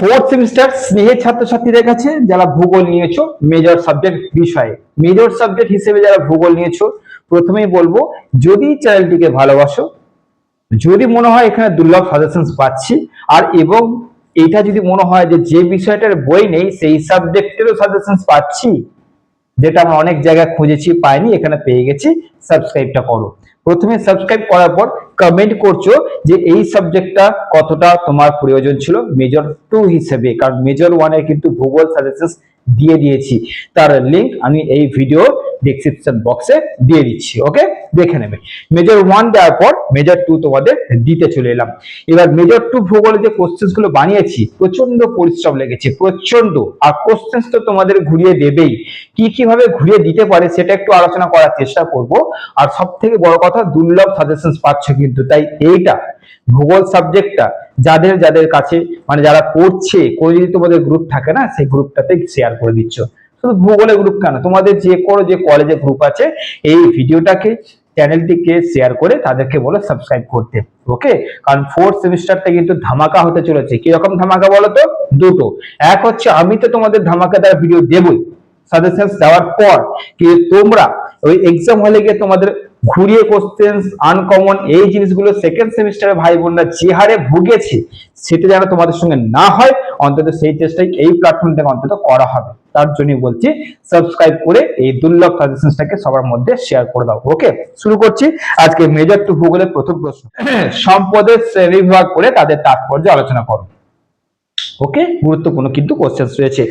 Fourth semester স্নেহের ছাত্রছাত্রীদের কাছে যারা ভূগোল নিয়েছো মেজর সাবজেক্ট বিষয়ে মেজর সাবজেক্ট হিসেবে যারা ভূগোল নিয়েছো, প্রথমেই বলব, যদি চ্যানেলটিকে ভালোবাসো, যদি মনে হয় এখানে দুর্লভ সাজেশন পাচ্ছি, আর এবং এটা যদি মনে হয় যে যে বিষয়টার বই নেই, সেই সাবজেক্টেরও সাজেশন পাচ্ছি, যেটা আমরা অনেক জায়গায় খুঁজেছি, পাইনি, এখানে পেয়ে গেছি সাবস্ক্রাইবটা করো। প্রথমে সাবস্ক্রাইব করার পর কমেন্ট করছ যে এই সাবজেক্টটা কতটা তোমার প্রয়োজন ছিল মেজর টু হিসেবে। কারণ মেজর ওয়ানের কিন্তু ভূগোল সাজেশন দিয়ে দিয়েছি। তার লিংক আমি এই ভিডিও ডেসক্রিপশন বক্সে দিয়ে দিচ্ছি ওকে দেখে নেবে। মেজর ওয়ান দেওয়ার পর মেজর টু তোমাদের দিতে চলে এলাম। এবার মেজর টু ভূগোলে যে কোশ্চেন্সগুলো বানিয়েছি প্রচণ্ড পরিশ্রম লেগেছে প্রচণ্ড আর কোশ্চেন্স তো তোমাদের ঘুরিয়ে দেবেই। কি কীভাবে ঘুরিয়ে দিতে পারে সেটা একটু আলোচনা করার চেষ্টা করব। আর সব থেকে বড় কথা, দুর্লভ সাজেশন পাচ্ছ কিন্তু, তাই এইটা ভূগোল সাবজেক্টটা যাদের যাদের কাছে মানে যারা পড়ছে কোনো যদি তোমাদের গ্রুপ থাকে না, সেই গ্রুপটাতে শেয়ার করে দিচ্ছ। শুধু ভূগোলের গ্রুপ কেন? তোমাদের যে কোনো যে কলেজে গ্রুপ আছে, এই ভিডিওটাকে চ্যানেলটিকে শেয়ার করে তাদেরকে বলো সাবস্ক্রাইব করতে ওকে কারণ ফোর্থ সেমিস্টারটা কিন্তু ধামাকা হতে চলেছে। কীরকম ধামাকা বলো তো দুটো। এক হচ্ছে, আমি তো তোমাদের ধামাকা ধামাকাদার ভিডিও দেবই। সাজেশন দেওয়ার পর কি তোমরা ওই এক্সাম হলে গিয়ে তোমাদের ঘুরিয়ে কোশ্চেন আনকমন এই জিনিসগুলো সেকেন্ড সেমিস্টারে ভাই বোনরা যে হারে ভুগেছে, সেটা যেন তোমাদের সঙ্গে না হয়, অন্তত সেই চেষ্টাই এই প্ল্যাটফর্ম থেকে অন্তত করা হবে। তার জন্যই বলছি সাবস্ক্রাইব করে এই দুর্লভ সাজেশনটাকে সবার মধ্যে শেয়ার করে দাও। ওকে শুরু করছি। আজকে মেজর টু ভূগোলের প্রথম প্রশ্ন। সম্পদের শ্রেণি বিভাগ করে তাদের তাৎপর্য আলোচনা করো। ওকে গুরুত্বপূর্ণ কিন্তু কোশ্চেন রয়েছে।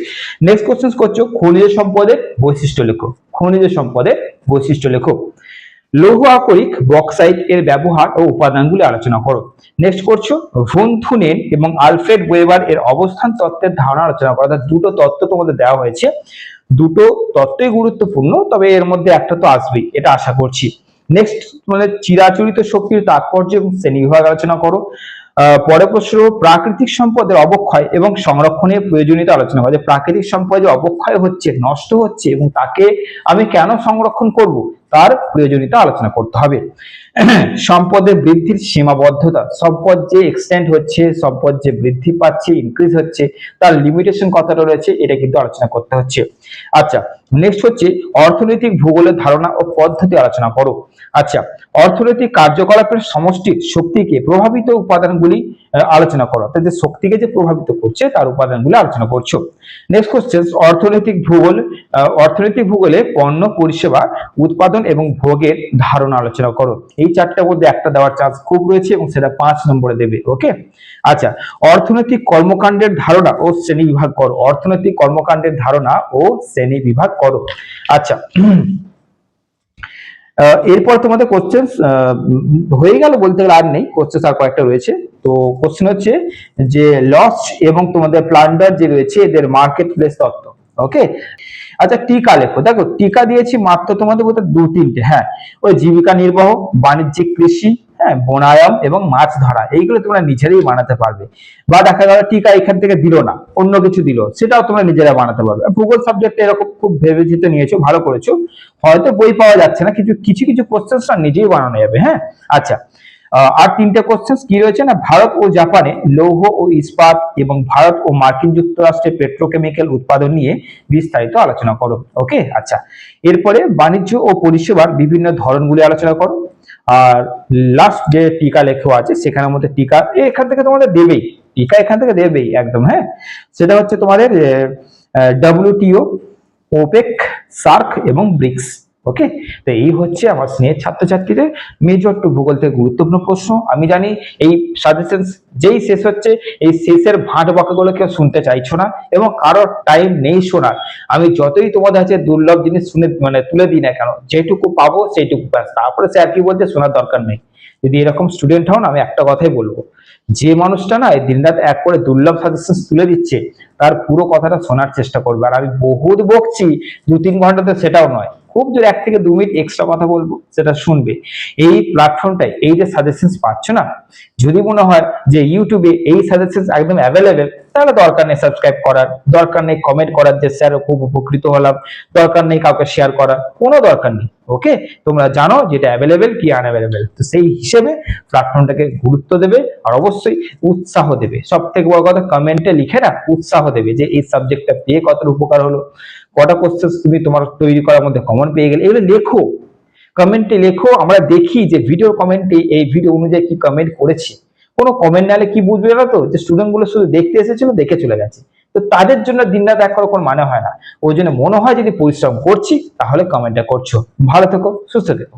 নেক্সট কোশ্চেন করছ, খনিজ সম্পদের বৈশিষ্ট্য লেখো। খনিজ সম্পদের বৈশিষ্ট্য লেখো। লৌহ আকরিক বক্সাইট এর ব্যবহার ও উপাদানগুলি আলোচনা করো। নেক্সট করছ ভুনথুনেন এবং আলফ্রেড ওয়েবার এর অবস্থান তত্ত্বের ধারণা আলোচনা করো। অর্থাৎ দুটো তত্ত্ব তোমাদের দেওয়া হয়েছে। দুটো তত্ত্বই গুরুত্বপূর্ণ, তবে এর মধ্যে একটা তো আসবেই, এটা আশা করছি। নেক্সট মানে চিরাচরিত শক্তির তাৎপর্য এবং শ্রেণীবিভাগ আলোচনা করো। পরের প্রশ্ন, প্রাকৃতিক সম্পদের অবক্ষয় এবং সংরক্ষণের প্রয়োজনীয়তা আলোচনা করে। প্রাকৃতিক সম্পদ অবক্ষয় হচ্ছে, নষ্ট হচ্ছে এবং তাকে আমি কেন সংরক্ষণ করব? তার প্রয়োজনীয়তা আলোচনা করতে হবে। সম্পদের বৃদ্ধির সীমাবদ্ধতা সম্পদ যে এক্সটেন্ড হচ্ছে সম্পদ যে বৃদ্ধি পাচ্ছে ইনক্রিজ হচ্ছে, তার লিমিটেশন কতটা রয়েছে, এটা কিন্তু আলোচনা করতে হচ্ছে। আচ্ছা নেক্সট হচ্ছে অর্থনৈতিক ভূগোলের ধারণা ও পদ্ধতি আলোচনা করো। আচ্ছা অর্থনৈতিক কার্যকলাপের সমষ্টির শক্তিকে প্রভাবিত উপাদানগুলি আলোচনা করো। অর্থাৎ যে শক্তিকে যে প্রভাবিত করছে, তার উপাদানগুলি আলোচনা করছ। নেক্সট কোশ্চেন অর্থনৈতিক ভূগোল অর্থনৈতিক ভূগোলে পণ্য, পরিষেবা, উৎপাদন এবং ভোগের ধারণা আলোচনা করো। এই চারটার মধ্যে একটা দেওয়ার চান্স খুব রয়েছে এবং সেটা পাঁচ নম্বরে দেবে, ওকে? আচ্ছা অর্থনৈতিক কর্মকাণ্ডের ধারণা ও শ্রেণি বিভাগ করো। অর্থনৈতিক কর্মকাণ্ডের ধারণা ও শ্রেণি বিভাগ করো। আচ্ছা এরপর তোমাদের কোশ্চেন হয়ে গেল বলতে গেলে আর নেই কোশ্চেন আর কয়েকটা রয়েছে। তো কোশ্চেন হচ্ছে যে লস এবং তোমাদের প্লান্ডার যে রয়েছে, এদের মার্কেট প্লেস তত্ত্ব, ওকে? আচ্ছা টিকা লেখো। দেখো, টিকা দিয়েছি মাত্র তোমাদের বলতে দু তিনটে। হ্যাঁ ওই জীবিকা নির্বাহ, বাণিজ্যিক কৃষি হ্যাঁ বনায়ন এবং মাছ ধরা, এইগুলো তোমরা নিজেরাই বানাতে পারবে। বা দেখা গেল টিকা এখান থেকে দিল না, অন্য কিছু দিল, সেটাও তোমরা নিজেরা বানাতে পারবে। ভূগোল সাবজেক্ট এরকম খুব ভেবে চিন্তে নিয়েছো, ভালো করেছ, হয়তো বই পাওয়া যাচ্ছে না, কিছু কিছু কিছু কোশ্চেন নিজেই বানানো যাবে হ্যাঁ? আচ্ছা আর তিনটে কোশ্চেন কি রয়েছে না? ভারত ও জাপানে লৌহ ও ইস্পাত এবং ভারত ও মার্কিন যুক্তরাষ্ট্রে পেট্রোকেমিক্যাল উৎপাদন নিয়ে বিস্তারিত আলোচনা করো। ওকে আচ্ছা। এরপরে বাণিজ্য ও পরিষেবার বিভিন্ন ধরনগুলি আলোচনা করো। আর লাস্ট যে টিকা লেখা আছে, সেখানের মধ্যে টিকা এখান থেকে তোমাদের দেবেই। টিকা এখান থেকে দেবেই, একদম হ্যাঁ? সেটা হচ্ছে তোমাদের ডাব্লিউটিও ওপেক সার্ক এবং ব্রিক্স ওকে তো এই হচ্ছে আমার স্নেহের ছাত্রছাত্রীদের মেজর টু ভূগোল থেকে গুরুত্বপূর্ণ প্রশ্ন। আমি জানি এই সাজেশন যেই শেষ হচ্ছে, এই শেষের ভাট বাঁকাগুলো কেউ শুনতে চাইছো না এবং কারোর টাইম নেই শোনার। আমি যতই তোমাদের কাছে দুর্লভ জিনিস শুনে মানে তুলে দিই না কেন, যেটুকু পাবো সেইটুকু তারপরে স্যার কি বলছে শোনার দরকার নেই। যদি এরকম স্টুডেন্ট হন আমি একটা কথাই বলব। যে মানুষটা না এই দিনরাত এক করে দুর্লভ সাজেশন তুলে দিচ্ছে, তার পুরো কথাটা শোনার চেষ্টা করবে। আর আমি বহুত বকছি দু তিন ঘন্টাতে সেটাও নয়। খুব জোর এক থেকে দু মিনিট এক্সট্রা কথা বলব, সেটা শুনবে। এই প্ল্যাটফর্মটায় এই যে সাজেশনস পাচ্ছ না, যদি মনে হয় যে ইউটিউবে এই সাজেশনস একদম অ্যাভেলেবেল তাহলে দরকার নেই সাবস্ক্রাইব করার, দরকার নেই কমেন্ট করার যে স্যার খুব উপকৃত হলাম, দরকার নেই কাউকে শেয়ার করার, কোনো দরকার নেই ওকে তোমরা জানো যেটা অ্যাভেলেবেল কি আনঅ্যাভেলেবেল তো সেই হিসেবে প্ল্যাটফর্মটাকে গুরুত্ব দেবে আর অবশ্যই উৎসাহ দেবে। সব থেকে বড় কথা কমেন্টে লিখে না, উৎসাহ দেবে যে এই সাবজেক্টটা পেয়ে কতটা উপকার হলো। কটা কোশ্চেন তুমি তোমার তৈরি করার মধ্যে কমন পেয়ে গেলে, এগুলো লেখো। কমেন্টে লেখো, আমরা দেখি যে ভিডিও কমেন্টে এই ভিডিও অনুযায়ী কি কমেন্ট করেছে। কোনো কমেন্ট নালে কি বুঝবে না তো? যে স্টুডেন্টগুলো শুধু দেখতে এসেছিল, দেখে চলে গেছে। তো তাদের জন্য দিনরাত এক করার কোনো মানে হয় না। ওই জন্য মনে হয় যদি পরিশ্রম করছি, তাহলে কমেন্টটা করছ। ভালো থেকো, সুস্থ থেকো।